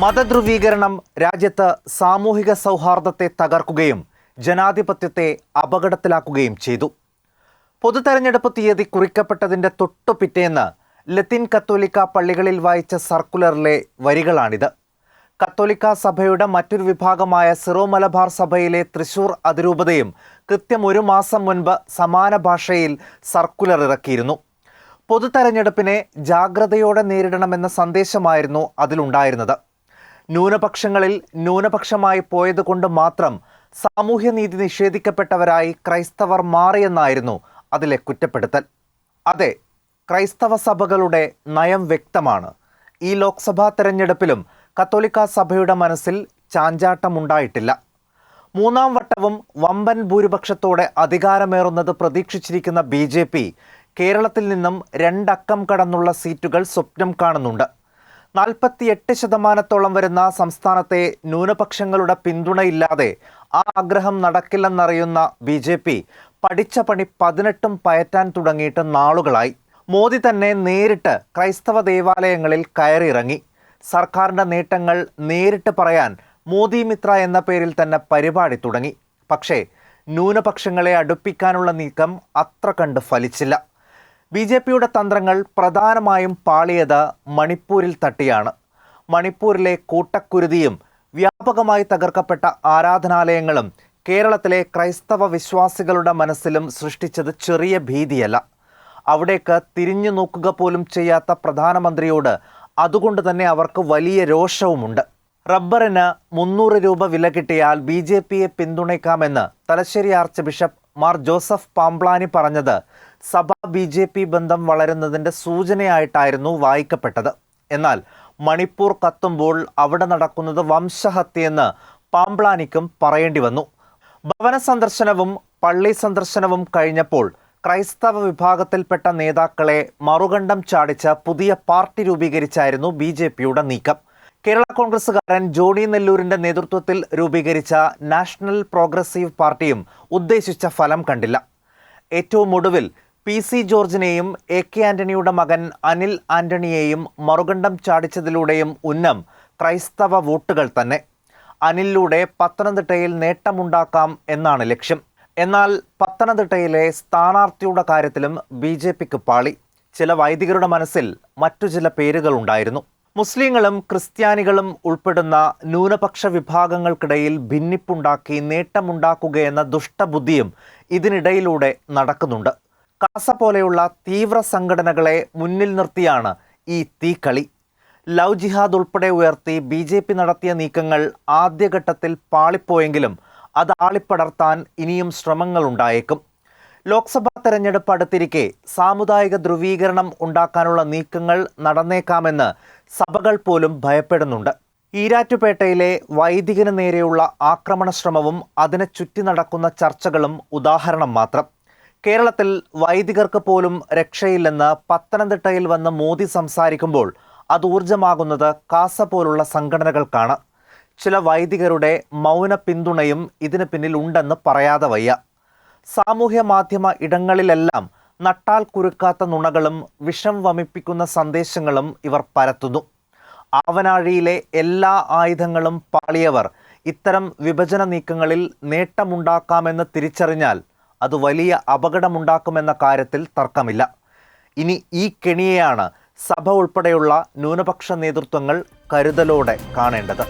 മതധ്രുവീകരണം രാജ്യത്ത് സാമൂഹിക സൗഹാർദ്ദത്തെ തകർക്കുകയും ജനാധിപത്യത്തെ അപകടത്തിലാക്കുകയും ചെയ്തു. പൊതുതെരഞ്ഞെടുപ്പ് തീയതി കുറിക്കപ്പെട്ടതിന്റെ തൊട്ടു പിറ്റേന്ന് ലത്തീൻ കത്തോലിക്ക പള്ളികളിൽ വായിച്ച സർക്കുലറിലെ വരികളാണിത്. കത്തോലിക്ക സഭയുടെ മറ്റൊരു വിഭാഗമായ സിറോ മലബാർ സഭയിലെ തൃശൂർ അതിരൂപതയും കൃത്യം ഒരു മാസം മുൻപ് സമാന ഭാഷയിൽ സർക്കുലർ ഇറക്കിയിരുന്നു. പൊതുതെരഞ്ഞെടുപ്പിനെ ജാഗ്രതയോടെ നേരിടണമെന്ന സന്ദേശമായിരുന്നു അതിലുണ്ടായിരുന്നത്. ന്യൂനപക്ഷങ്ങളിൽ ന്യൂനപക്ഷമായി പോയതുകൊണ്ട് മാത്രം സാമൂഹ്യനീതി നിഷേധിക്കപ്പെട്ടവരായി ക്രൈസ്തവർ മാറിയെന്നായിരുന്നു അതിലെ കുറ്റപ്പെടുത്തൽ. അതെ ക്രൈസ്തവ സഭകളുടെ നയം വ്യക്തമാണ്. ഈ ലോക്സഭാ തെരഞ്ഞെടുപ്പിലും കത്തോലിക്ക സഭയുടെ മനസ്സിൽ ചാഞ്ചാട്ടമുണ്ടായിട്ടില്ല. മൂന്നാം വട്ടവും വമ്പൻ ഭൂരിപക്ഷത്തോടെ അധികാരമേറുന്നത് പ്രതീക്ഷിച്ചിരിക്കുന്ന ബി കേരളത്തിൽ നിന്നും രണ്ടക്കം കടന്നുള്ള സീറ്റുകൾ സ്വപ്നം കാണുന്നുണ്ട്. നാൽപ്പത്തിയെട്ട് ശതമാനത്തോളം വരുന്ന സംസ്ഥാനത്തെ ന്യൂനപക്ഷങ്ങളുടെ പിന്തുണയില്ലാതെ ആ ആഗ്രഹം നടക്കില്ലെന്നറിയുന്ന ബി ജെ പി പഠിച്ച പണി പതിനെട്ടും പയറ്റാൻ തുടങ്ങിയിട്ട് നാളുകളായി. മോദി തന്നെ നേരിട്ട് ക്രൈസ്തവ ദേവാലയങ്ങളിൽ കയറിയിറങ്ങി. സർക്കാരിന്റെ നേട്ടങ്ങൾ നേരിട്ട് പറയാൻ മോദി മിത്ര എന്ന പേരിൽ തന്നെ പരിപാടി തുടങ്ങി. പക്ഷേ ന്യൂനപക്ഷങ്ങളെ അടുപ്പിക്കാനുള്ള നീക്കം അത്ര കണ്ട് ഫലിച്ചില്ല. ബി ജെ പിയുടെ തന്ത്രങ്ങൾ പ്രധാനമായും പാളിയത് മണിപ്പൂരിൽ തട്ടിയാണ്. മണിപ്പൂരിലെ കൂട്ടക്കുരുതിയും വ്യാപകമായി തകർക്കപ്പെട്ട ആരാധനാലയങ്ങളും കേരളത്തിലെ ക്രൈസ്തവ വിശ്വാസികളുടെ മനസ്സിലും സൃഷ്ടിച്ചത് ചെറിയ ഭീതിയല്ല. അവിടേക്ക് തിരിഞ്ഞു നോക്കുക പോലും ചെയ്യാത്ത പ്രധാനമന്ത്രിയോട് അതുകൊണ്ട് തന്നെ അവർക്ക് വലിയ രോഷവുമുണ്ട്. റബ്ബറിന് മുന്നൂറ് രൂപ വില കിട്ടിയാൽ ബി ജെ പിയെ പിന്തുണയ്ക്കാമെന്ന് Thalassery archbishop Mar Joseph Pamplany പറഞ്ഞത് സഭ ബി ജെ പി ബന്ധം വളരുന്നതിന്റെ സൂചനയായിട്ടായിരുന്നു വായിക്കപ്പെട്ടത്. എന്നാൽ മണിപ്പൂർ കത്തുമ്പോൾ അവിടെ നടക്കുന്നത് വംശഹത്യയെന്ന് പാംപ്ലാനിക്കും പറയേണ്ടി വന്നു. ഭവന സന്ദർശനവും പള്ളി സന്ദർശനവും കഴിഞ്ഞപ്പോൾ ക്രൈസ്തവ വിഭാഗത്തിൽപ്പെട്ട നേതാക്കളെ മറുകണ്ഠം ചാടിച്ച് പുതിയ പാർട്ടി രൂപീകരിച്ചായിരുന്നു ബി ജെ പിയുടെ നീക്കം. കേരള കോൺഗ്രസുകാരൻ ജോണി നെല്ലൂരിന്റെ നേതൃത്വത്തിൽ രൂപീകരിച്ച നാഷണൽ പ്രോഗ്രസീവ് പാർട്ടിയും ഉദ്ദേശിച്ച ഫലം കണ്ടില്ല. ഏറ്റവും ഒടുവിൽ പി സി ജോർജിനെയും എ കെ ആന്റണിയുടെ മകൻ അനിൽ ആന്റണിയെയും മറുകണ്ഠം ചാടിച്ചതിലൂടെയും ഉന്നം ക്രൈസ്തവ വോട്ടുകൾ തന്നെ. അനിലിലൂടെ പത്തനംതിട്ടയിൽ നേട്ടമുണ്ടാക്കാം എന്നാണ് ലക്ഷ്യം. എന്നാൽ പത്തനംതിട്ടയിലെ സ്ഥാനാർത്ഥിയുടെ കാര്യത്തിലും ബി ജെ പിക്ക് പാളി. ചില വൈദികരുടെ മനസ്സിൽ മറ്റു ചില പേരുകൾ ഉണ്ടായിരുന്നു. മുസ്ലിങ്ങളും ക്രിസ്ത്യാനികളും ഉൾപ്പെടുന്ന ന്യൂനപക്ഷ വിഭാഗങ്ങൾക്കിടയിൽ ഭിന്നിപ്പുണ്ടാക്കി നേട്ടമുണ്ടാക്കുകയെന്ന ദുഷ്ടബുദ്ധിയും ഇതിനിടയിലൂടെ നടക്കുന്നുണ്ട്. കാസ പോലെയുള്ള തീവ്ര സംഘടനകളെ മുന്നിൽ നിർത്തിയാണ് ഈ തീക്കളി. ലവ് ജിഹാദ് ഉൾപ്പെടെ ഉയർത്തി ബി ജെ പി നടത്തിയ നീക്കങ്ങൾ ആദ്യഘട്ടത്തിൽ പാളിപ്പോയെങ്കിലും അത് ആളിപ്പടർത്താൻ ഇനിയും ശ്രമങ്ങൾ ഉണ്ടായേക്കും. ലോക്സഭാ തെരഞ്ഞെടുപ്പ് അടുത്തിരിക്കെ സാമുദായിക ധ്രുവീകരണം ഉണ്ടാക്കാനുള്ള നീക്കങ്ങൾ നടന്നേക്കാമെന്ന് സഭകൾ പോലും ഭയപ്പെടുന്നുണ്ട്. ഈരാറ്റുപേട്ടയിലെ വൈദികന് നേരെയുള്ള ആക്രമണ ശ്രമവും അതിനെ ചുറ്റി നടക്കുന്ന ചർച്ചകളും ഉദാഹരണം മാത്രം. കേരളത്തിൽ വൈദികർക്ക് പോലും രക്ഷയില്ലെന്ന് പത്തനംതിട്ടയിൽ വന്ന് മോദി സംസാരിക്കുമ്പോൾ അത് ഊർജമാകുന്നത് കാസ പോലുള്ള സംഘടനകൾക്കാണ്. ചില വൈദികരുടെ മൗന പിന്തുണയും ഇതിന് പിന്നിൽ ഉണ്ടെന്ന് പറയാതെ വയ്യ. സാമൂഹ്യ മാധ്യമ ഇടങ്ങളിലെല്ലാം നട്ടാൽ കുരുക്കാത്ത നുണകളും വിഷം വമിപ്പിക്കുന്ന സന്ദേശങ്ങളും ഇവർ പരത്തുന്നു. ആവനാഴിയിലെ എല്ലാ ആയുധങ്ങളും പാളിയവർ ഇത്തരം വിഭജന നീക്കങ്ങളിൽ നേട്ടമുണ്ടാക്കാമെന്ന് തിരിച്ചറിഞ്ഞാൽ അത് വലിയ അപകടമുണ്ടാക്കുമെന്ന കാര്യത്തിൽ തർക്കമില്ല. ഇനി ഈ കെണിയെയാണ് സഭ ഉൾപ്പെടെയുള്ള ന്യൂനപക്ഷ നേതൃത്വങ്ങൾ കരുതലോടെ കാണേണ്ടത്.